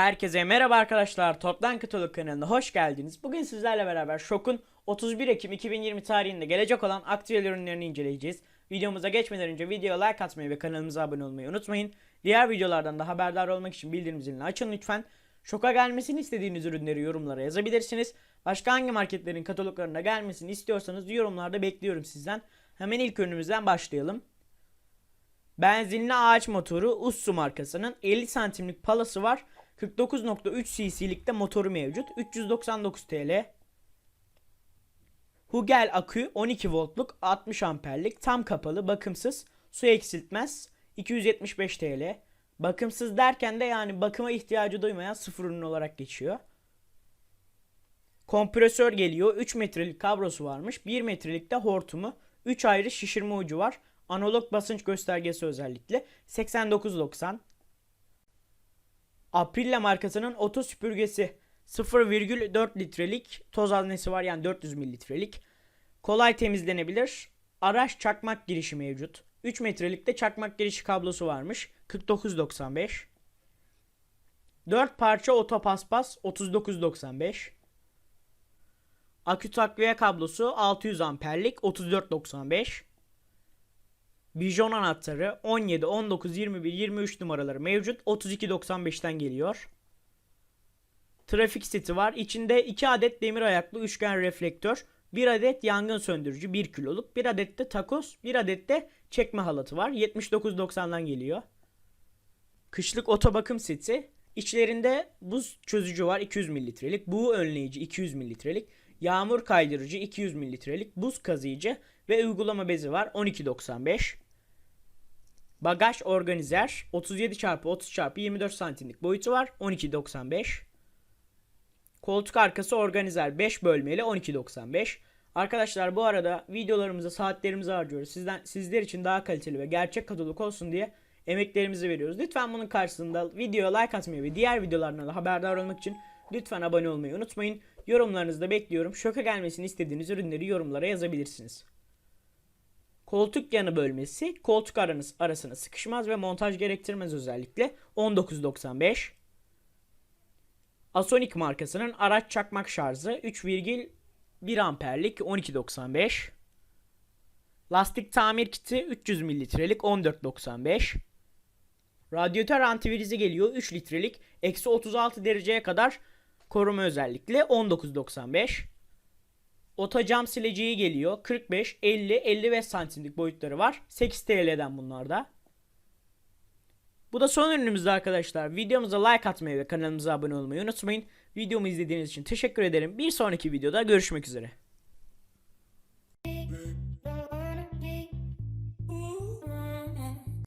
Herkese merhaba arkadaşlar. Toplan Katalog kanalına hoş geldiniz. Bugün sizlerle beraber Şok'un 31 Ekim 2020 tarihinde gelecek olan aktüel ürünlerini inceleyeceğiz. Videomuza geçmeden önce videoya like atmayı ve kanalımıza abone olmayı unutmayın. Diğer videolardan da haberdar olmak için bildirim zilini açın lütfen. Şok'a gelmesini istediğiniz ürünleri yorumlara yazabilirsiniz. Başka hangi marketlerin kataloglarına gelmesini istiyorsanız yorumlarda bekliyorum sizden. Hemen ilk ürünümüzden başlayalım. Benzinli ağaç motoru Ussu markasının 50 santimlik palası var. 49.3 cc'likte motoru mevcut. 399 TL. Hugel akü 12 voltluk 60 amperlik tam kapalı bakımsız su eksiltmez 275 TL. Bakımsız derken de yani bakıma ihtiyacı duymayan sıfır ürün olarak geçiyor. Kompresör geliyor. 3 metrelik kablosu varmış. 1 metrelik de hortumu. 3 ayrı şişirme ucu var. Analog basınç göstergesi özellikle. 89.90. Aprilia markasının oto süpürgesi 0,4 litrelik toz haznesi var yani 400 mililitrelik. Kolay temizlenebilir. Araç çakmak girişi mevcut. 3 metrelikte çakmak girişi kablosu varmış. 49.95. 4 parça oto paspas 39.95. Akü takviye kablosu 600 amperlik 34.95. Bijon anahtarı 17, 19, 21, 23 numaraları mevcut. 32.95'ten geliyor. Trafik seti var. İçinde 2 adet demir ayaklı üçgen reflektör, 1 adet yangın söndürücü 1 kiloluk, 1 adet de takoz, 1 adet de çekme halatı var. 79.90'dan geliyor. Kışlık oto bakım seti. İçlerinde buz çözücü var 200 mililitrelik, buğu önleyici 200 mililitrelik, yağmur kaydırıcı 200 mililitrelik, buz kazıyıcı ve uygulama bezi var 12.95. Bagaj organizer 37 x 30 x 24 santimlik boyutu var 12.95. Koltuk arkası organizer 5 bölmeli 12.95. Arkadaşlar bu arada videolarımıza saatlerimizi harcıyoruz. Sizden sizler için daha kaliteli ve gerçek katalog olsun diye emeklerimizi veriyoruz. Lütfen bunun karşısında videoya like atmayı ve diğer videolardan da haberdar olmak için lütfen abone olmayı unutmayın. Yorumlarınızı da bekliyorum. Şoka gelmesini istediğiniz ürünleri yorumlara yazabilirsiniz. Koltuk yanı bölmesi koltuk aranız arasına sıkışmaz ve montaj gerektirmez özellikle 19.95. Asonic markasının araç çakmak şarjı 3,1 amperlik 12.95. Lastik tamir kiti 300 mililitrelik 14.95. Radyatör antivirizi geliyor 3 litrelik eksi 36 dereceye kadar Koruma özellikle 19.95. Ota cam sileceği geliyor. 45, 50, 55 santimlik boyutları var. 8 TL'den bunlar da. Bu da son ürünümüzdü arkadaşlar. Videomuza like atmayı ve kanalımıza abone olmayı unutmayın. Videomu izlediğiniz için teşekkür ederim. Bir sonraki videoda görüşmek üzere.